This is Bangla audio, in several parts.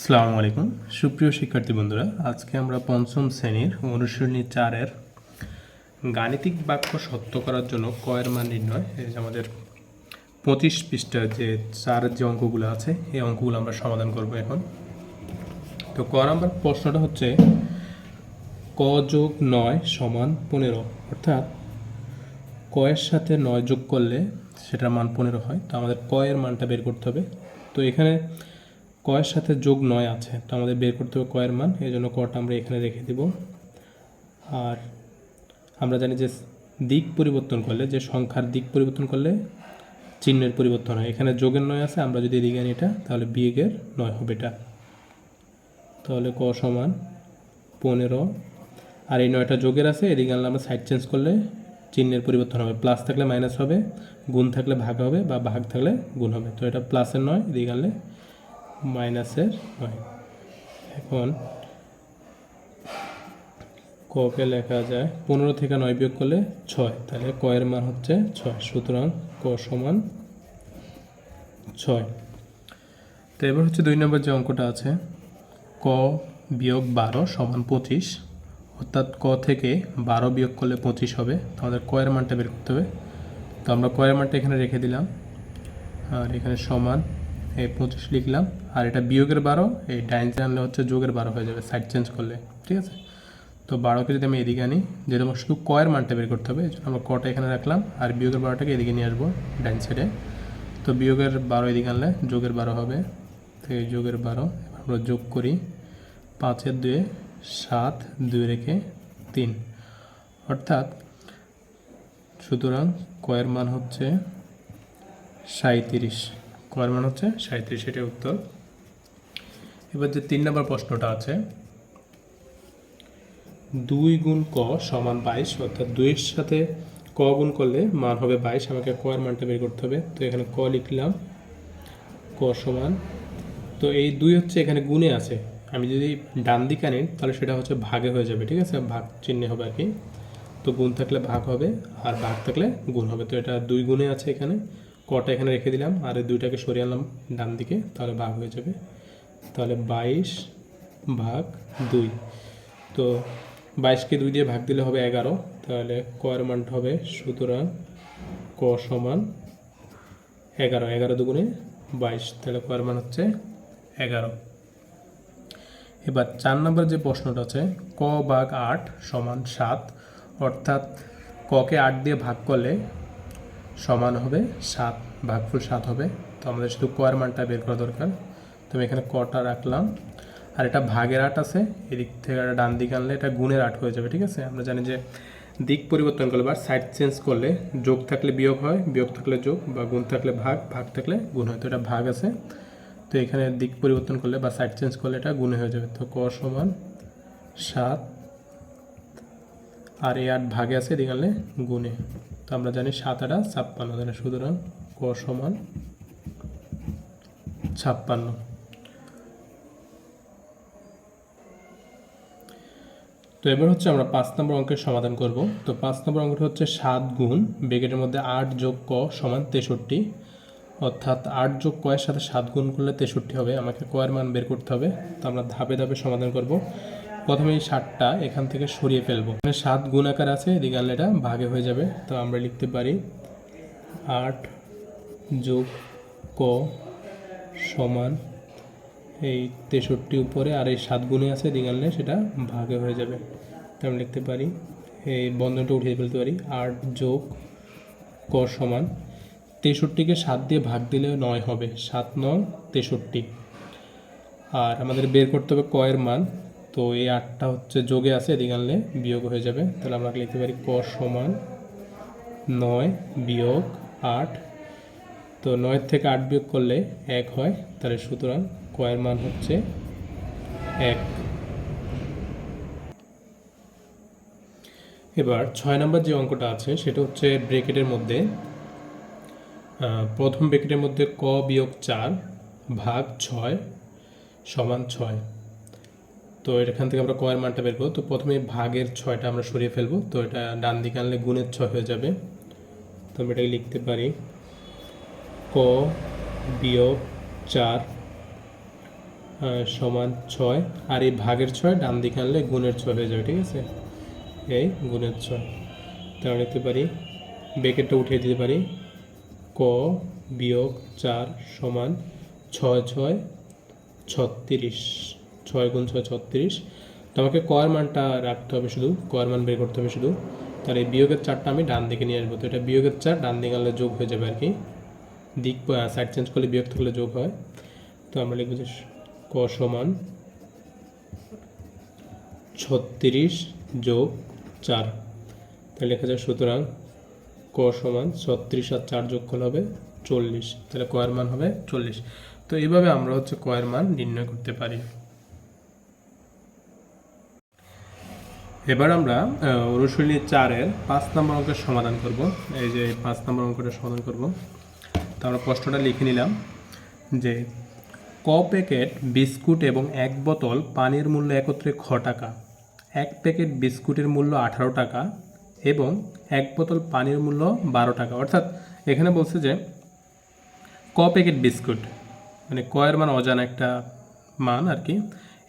আসসালামু আলাইকুম। সুপ্রিয় শিক্ষার্থী বন্ধুরা, আজকে আমরা পঞ্চম শ্রেণির অনুশীলনী চারের গাণিতিক বাক্য সত্য করার জন্য কয়ের মান নির্ণয়, এই যে আমাদের পঁচিশ পৃষ্ঠার যে চারের যে অঙ্কগুলো আছে, এই অঙ্কগুলো আমরা সমাধান করব এখন। তো ক নাম্বার প্রশ্নটা হচ্ছে, ক যোগ নয় সমান পনেরো, অর্থাৎ কয়ের সাথে নয় যোগ করলে সেটার মান পনেরো হয়, তো আমাদের কয়ের মানটা বের করতে হবে। তো এখানে কয়ের সাথে যোগ নয় আছে, তো আমাদের বের করতে হবে কয়ের মান, এই জন্য কটা আমরা এখানে রেখে দিব। আর আমরা জানি যে দিক পরিবর্তন করলে, যে সংখ্যার দিক পরিবর্তন করলে চিহ্নের পরিবর্তন হয়। এখানে যোগের নয় আছে, আমরা যদি এদিকে আনি এটা, তাহলে বিয়োগের নয় হবে এটা। তাহলে ক সমান পনেরো। আর এই নয়টা যোগের আছে, এদিকে আনলে আমরা সাইড চেঞ্জ করলে চিহ্নের পরিবর্তন হবে। প্লাস থাকলে মাইনাস হবে, গুণ থাকলে ভাগ হবে, বা ভাগ থাকলে গুণ হবে। তো এটা প্লাসের নয়, এদিকে আনলে মাইনাসের নয়। এখন ককে লেখা যায় পনেরো থেকে নয় বিয়োগ করলে ছয়, তাহলে কয়ের মান হচ্ছে ছয়, সুতরাং ক সমান ছয়। তো এবার হচ্ছে দুই নম্বর যে অঙ্কটা আছে, ক বিয়োগ বারো সমান পঁচিশ, অর্থাৎ ক থেকে বারো বিয়োগ করলে পঁচিশ হবে আমাদের কয়ের মানটা বের করতে হবে। তো আমরা কয়ের মানটা এখানে রেখে দিলাম, আর এখানে সমান এই পঁচিশ লিখলাম, আর এটা বিয়োগের বারো, এই ডাইন আনলে হচ্ছে যোগের বারো হয়ে যাবে সাইড চেঞ্জ করলে, ঠিক আছে? তো বারোকে যদি আমি এদিকে আনি, যেরকম শুধু কয়ের মানটা বের করতে হবে আমরা কটা এখানে রাখলাম, আর বিয়োগের বারোটাকে এদিকে নিয়ে আসব, ডাইন সাইডে তো বিয়োগের বারো এদিকে আনলে যোগের বারো হবে, তো এই যোগের বারো আমরা যোগ করি, পাঁচের দুয়ে সাত, দুই রেখে তিন। অর্থাৎ সুতরাং কয়ের মান হচ্ছে সাঁত্রিশ কয়ের মান হচ্ছে সাঁত্রিশ, এটাই উত্তর। এবার যে তিন নম্বর প্রশ্নটা আছে, দুই গুণ ক সমান বাইশ, অর্থাৎ দুইয়ের সাথে ক গুণ করলে মান হবে বাইশ, আমাকে ক এর মানটা বের করতে হবে। তো এখানে ক লিখলাম, ক সমান। তো এই দুই হচ্ছে এখানে গুণে আছে। আমি যদি ডান দিকে আনি, তাহলে সেটা হচ্ছে ভাগে হয়ে যাবে, ঠিক আছে? ভাগ চিহ্নে হবে আর কি। তো গুণ থাকলে ভাগ হবে, আর ভাগ থাকলে গুণ হবে। তো এটা দুই গুণে আছে এখানে। কটা এখানে রেখে দিলাম, আর দুইটাকে সরিয়ে আনলাম ডান দিকে, তাহলে ভাগ হয়ে যাবে। তাহলে বাইশ ভাগ দুই। তো বাইশকে দুই দিয়ে ভাগ দিলে হবে এগারো, তাহলে কয়ের মানটা হবে, সুতরাং ক সমান এগারো এগারো দুগুণে বাইশ, তাহলে কয়ের মান হচ্ছে এগারো। এবার চার নম্বর যে প্রশ্নটা আছে, ক বাঘ আট সমান সাত, অর্থাৎ ককে আট দিয়ে ভাগ করলে সমান হবে সাত, ভাগফুল সাত হবে। তো আমাদের শুধু কয়ের মানটা বের করা দরকার। তো আমি এখানে কটা রাখলাম। আর এটা ভাগের আট আছে, এদিক থেকে ডান দিকে আনলে এটা গুণের আট হয়ে যাবে, ঠিক আছে? আমরা জানি যে দিক পরিবর্তন করলে বা সাইড চেঞ্জ করলে যোগ থাকলে বিয়োগ হয়, বিয়োগ থাকলে যোগ বা গুণ থাকলে ভাগ ভাগ থাকলে গুণ হয়। তো এটা ভাগ আছে। তো এখানে দিক পরিবর্তন করলে বা সাইড চেঞ্জ করলে এটা গুণে হয়ে যাবে। তো ক সমান সাত আর এই আট ভাগে আছে, এদিকে গুণে। তো আমরা জানি সাত আটা ছাপ্পান্ন, তাহলে সুতরাং ক সমান ছাপ্পান্ন। তো এবার হচ্ছে আমরা পাঁচ নম্বর অঙ্কের সমাধান করব। তো পাঁচ নম্বর অঙ্কটা হচ্ছে সাত গুণ ব্রেকেটের মধ্যে আট যোগ ক সমান তেষট্টি। অর্থাৎ আট যোগ কয়ের সাথে সাত গুণ করলে তেষট্টি হবে, আমাকে কয়ের মান বের করতে হবে। তো আমরা ধাপে ধাপে সমাধান করব। প্রথমে এই ষাটটা এখান থেকে সরিয়ে ফেলব। এখানে সাত গুণ আকার আছে, এদিকে আনলে এটা ভাগে হয়ে যাবে। তো আমরা লিখতে পারি আট যোগ ক সমান এই তেষট্টি উপরে, আর এই সাত গুণে আছে, এদিকে আনলে সেটা ভাগে হয়ে যাবে। তো আমরা লিখতে পারি, এই বন্ধনটা উঠিয়ে ফেলতে পারি, আট যোগ ক সমান তেষট্টিকে সাত দিয়ে ভাগ দিলে নয় হবে, সাত নয় তেষট্টি। আর আমাদের বের করতে হবে কয়ের মান তো এই আটটা হচ্ছে যোগে আছে, এদিকে আনলে বিয়োগ হয়ে যাবে। তাহলে আমরা লিখতে পারি ক সমান নয় বিয়োগ আট। তো নয়ের থেকে আট বিয়োগ করলে এক হয়, তাহলে সুতরাং কয়ের মান হচ্ছে এক। এবার ছয় নম্বর যে অঙ্কটা আছে, সেটা হচ্ছে ব্রেকেটের মধ্যে প্রথম ব্রেকেটের মধ্যে ক বিয়োগ চার ভাগ ছয় সমান ছয়। তো এখান থেকে আমরা কয়ের মানটা বের করব। তো প্রথমে ভাগের ছয়টা আমরা সরিয়ে ফেলব। তো এটা ডান দিকে আনলে গুণের ছয় হয়ে যাবে। তো আমরা এটাকে লিখতে পারি। ক বিয়োগ চার সমান ছয়। আর এই ভাগের ছয় ডান দিকে আনলে গুণের ছয় হয়ে যাবে, ঠিক আছে? এই গুণের ছয়। তাহলে লিখতে পারি বেকেটটা উঠিয়ে দিতে পারি। ক বিয়োগ চার সমান ছয় ছয়, ছত্রিশ। ছয় গুণ ছয় ছত্রিশ। তো আমাকে কয়ের মানটা রাখতে হবে শুধু, কয়ের মান বের করতে হবে শুধু। তাহলে বিয়োগের চারটা আমি ডান দিকে নিয়ে আসব। তো এটা বিয়োগের চার, ডান দিকে আনলে যোগ হয়ে যাবে আর কি দিক সাইড চেঞ্জ করলে বিয়োগ থাকলে যোগ হয়। তো আমরা লিখব যে ক সমান ছত্রিশ যোগ চার। তাহলে লেখা যায় সুতরাং ক সমান ছত্রিশ আর চার যোগ করলে হবে চল্লিশ। তাহলে কয়ের মান হবে চল্লিশ। তো এইভাবে আমরা হচ্ছে কয়ের মান নির্ণয় করতে পারি। এবার আমরা অনুশীলনী চারের পাঁচ নম্বর অঙ্কের সমাধান করব। এই যে পাঁচ নম্বর অঙ্কটা সমাধান করব। তো আমরা প্রশ্নটা লিখে নিলাম যে, ক প্যাকেট বিস্কুট এবং এক বোতল পানির মূল্য একত্রে খ টাকা, এক প্যাকেট বিস্কুটের মূল্য আঠারো টাকা এবং এক বোতল পানির মূল্য বারো টাকা। অর্থাৎ এখানে বলছে যে, ক প্যাকেট বিস্কুট মানে কয়ের মান অজানা একটা মান আর কি,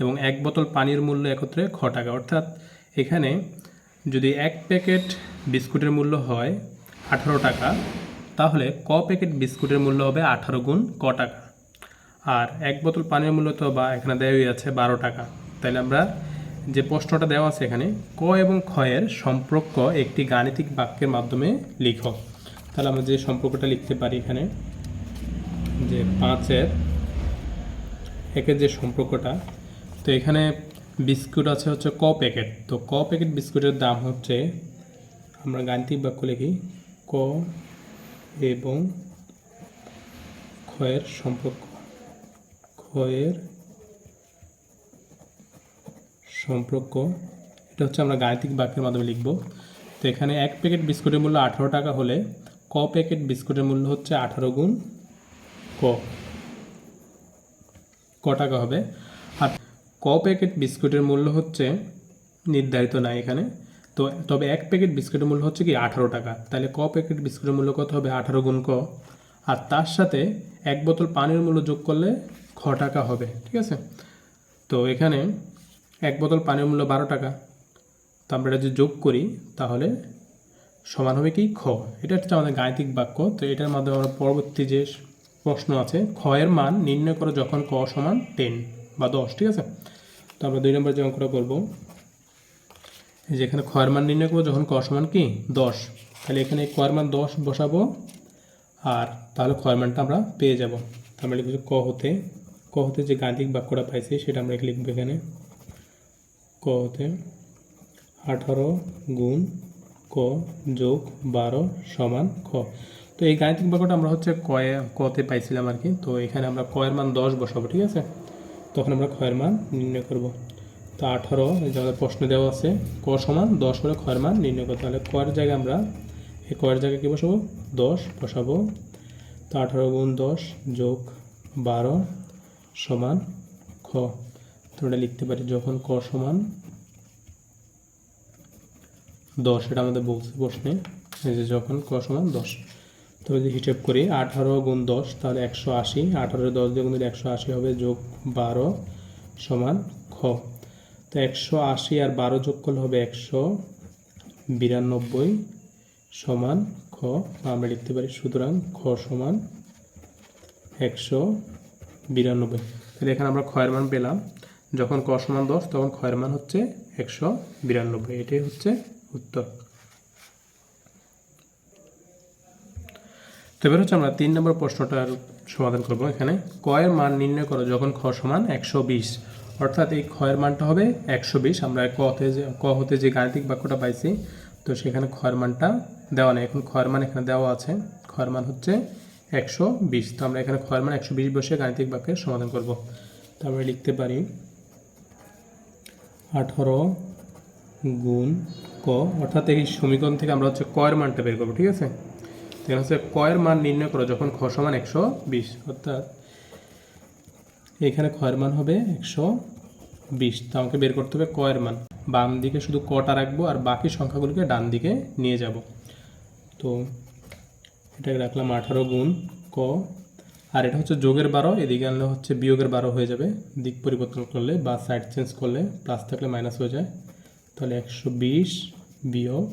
এবং এক বোতল পানির মূল্য একত্রে খ টাকা। অর্থাৎ এখানে যদি এক প্যাকেট বিস্কুটের মূল্য হয় আঠারো টাকা, তাহলে ক প্যাকেট বিস্কুটের মূল্য হবে আঠারো গুণ ক টাকা। আর এক বোতল পানির মূল্য তো বা এখানে দেওয়াই আছে বারো টাকা। তাহলে আমরা যে প্রশ্নটা দেওয়া আছে এখানে, ক এবং ক্ষয়ের সম্পর্ক একটি গাণিতিক বাক্যের মাধ্যমে লিখো। তাহলে আমরা যে সম্পর্কটা লিখতে পারি এখানে, যে পাঁচের, একের যে সম্পর্কটা, তো এখানে বিস্কুট আছে হচ্ছে ক প্যাকেট। তো ক প্যাকেট বিস্কুটের দাম হচ্ছে, আমরা গাণিতিক বাক্য লিখি, ক এবং ক্ষয়ের সম্পর্ক। ক্ষয়ের সম্পর্ক, এটা হচ্ছে আমরা গাণিতিক বাক্যের মাধ্যমে লিখব। তো এখানে এক প্যাকেট বিস্কুটের মূল্য আঠারো টাকা হলে ক প্যাকেট বিস্কুটের মূল্য হচ্ছে আঠারো গুণ ক। ক টাকা হবে। ক প্যাকেট বিস্কুটের মূল্য হচ্ছে, নির্ধারিত না এখানে, তো তবে এক প্যাকেট বিস্কুটের মূল্য হচ্ছে কি আঠারো টাকা। তাহলে ক প্যাকেট বিস্কুটের মূল্য কত হবে? আঠারো গুণ ক। আর তার সাথে এক বোতল পানির মূল্য যোগ করলে খ টাকা হবে, ঠিক আছে? তো এখানে এক বোতল পানির মূল্য বারো টাকা। তো আমরা এটা যদি যোগ করি, তাহলে সমান হবে কি খ। এটা হচ্ছে আমাদের গাণিতিক বাক্য, তো এটার মাধ্যমে আমরা পরবর্তী যে প্রশ্ন আছে এর মান নির্ণয় করো যখন ক সমান টেন বা দশ, ঠিক আছে? তো আমরা দুই নম্বর যে অঙ্কটা করব, এই যে এখানে খ এর মান নির্ণয় করব, যখন ক সমান কি? দশ। তাহলে এখানে ক এর মান দশ বসাবো, আর তাহলে খ এর মানটা আমরা পেয়ে যাব। আমরা লিখব ক হতে ক হতে যে গাণিতিক বাক্যটা পাইছি, সেটা আমরা লিখব এখানে। ক হতে আঠারো গুণ ক যোগ বারো সমান খ। তো এই গাণিতিক বাক্যটা আমরা হচ্ছে কয়ে, কতে পাইছিলাম আর কি। তো এখানে আমরা কয়ের মান দশ বসাবো, ঠিক আছে? তখন আমরা ক্ষয়ের মান নির্ণয় করব। তো আঠারো, এই আমাদের প্রশ্ন দেওয়া আছে, ক সমান দশ হলে ক্ষয়ের মান নির্ণয় করতে হলে কয়ের জায়গায় আমরা এই কয়ের জায়গায় কী বসাবো? দশ বসাবো। তো আঠারো গুণ দশ যোগ বারো সমান খ। তো লিখতে পারি, যখন ক সমান দশ, এটা আমাদের বলছে প্রশ্নে যে যখন ক সমান দশ। তো যদি হিসেব করি আঠারো গুণ দশ, তাহলে একশো আশি। আঠারো দশ দিয়ে গুণ একশো আশি হবে যোগ বারো সমান খ। তো একশো আশি আর বারো যোগ করলে হবে একশো বিরানব্বই সমান খ। আমরা লিখতে পারি সুতরাং খ সমান একশো বিরানব্বই। তাহলে এখানে আমরা ক্ষয়ের মান পেলাম। যখন ক সমান দশ, তখন ক্ষয়ের মান হচ্ছে একশো বিরানব্বই। এটাই হচ্ছে উত্তর। তো এবার হচ্ছে আমরা তিন নম্বর প্রশ্নটার সমাধান করব এখানে। কয়ের মান নির্ণয় করো যখন খ সমান একশো বিশ। অর্থাৎ এই ক্ষয়ের মানটা হবে একশো বিশ। আমরা ক হতে যে, ক হতে যে গাণিতিক বাক্যটা পাইছি, তো সেখানে ক্ষয়ের মানটা দেওয়া নেই। এখন ক্ষয়ের মান এখানে দেওয়া আছে। ক্ষয়ের মান হচ্ছে একশো বিশ। তো আমরা এখানে ক্ষয়ের মান একশো বিশ বসে গাণিতিক বাক্যের সমাধান করব। তো আমরা লিখতে পারি আঠারো গুণ ক। অর্থাৎ এই সমীকরণ থেকে আমরা হচ্ছে কয়ের মানটা বের করব, ঠিক আছে? এখানে হচ্ছে কয়ের মান নির্ণয় করো যখন খ সমান একশো বিশ, অর্থাৎ এখানে ক্ষয়ের মান হবে একশো বিশ। তা আমাকে বের করতে হবে কয়ের মান। বাম দিকে শুধু কটা রাখব আর বাকি সংখ্যাগুলোকে ডান দিকে নিয়ে যাব। তো এটাকে রাখলাম আঠারো গুণ ক। আর এটা হচ্ছে যোগের বারো, এদিকে আনলে হচ্ছে বিয়োগের বারো হয়ে যাবে। দিক পরিবর্তন করলে বা সাইড চেঞ্জ করলে প্লাস থাকলে মাইনাস হয়ে যায়। তাহলে একশো বিশ বিয়োগ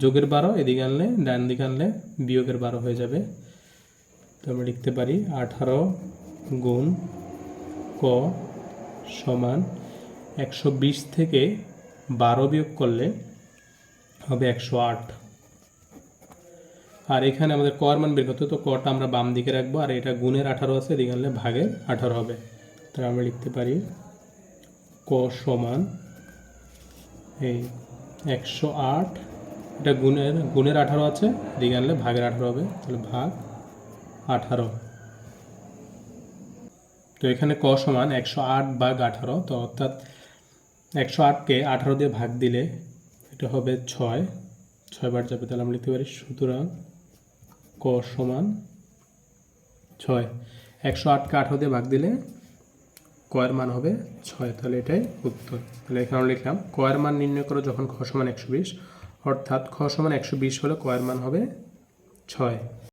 যোগের বারো, এদিকে আনলে, ডান দিকে আনলে বিয়োগের বারো হয়ে যাবে। তো আমরা লিখতে পারি আঠারো গুণ ক সমান একশো বিশ থেকে বারো বিয়োগ করলে হবে একশো আট। আর এখানে আমাদের কর মান বের করতে তো কটা আমরা বাম দিকে রাখব, আর এটা গুণের আঠারো আছে, এদিকে আনলে ভাগের আঠারো হবে। তাহলে আমরা লিখতে পারি ক সমান এই একশো আট এটা গুণের গুণের আঠারো আছে এদিকে আনলে ভাগের আঠারো হবে, তাহলে ভাগ আঠারো। তো এখানে ক সমান একশো আট ভাগ আঠারো, তো অর্থাৎ একশো আটকে আঠারো দিয়ে ভাগ দিলে এটা হবে ছয়। ছয় বার যাবে তাহলে আমরা লিখতে পারি, সুতরাং ক সমান ছয়। একশো আটকে আঠারো দিয়ে ভাগ দিলে কয়ের মান হবে ছয়, তাহলে এটাই উত্তর। তাহলে এখানে লিখলাম কয়ের মান নির্ণয় করো যখন খ সমান একশো বিশ অর্থাৎ খ সমান একশো বিশ হলে কয়ের মান হবে ছয়।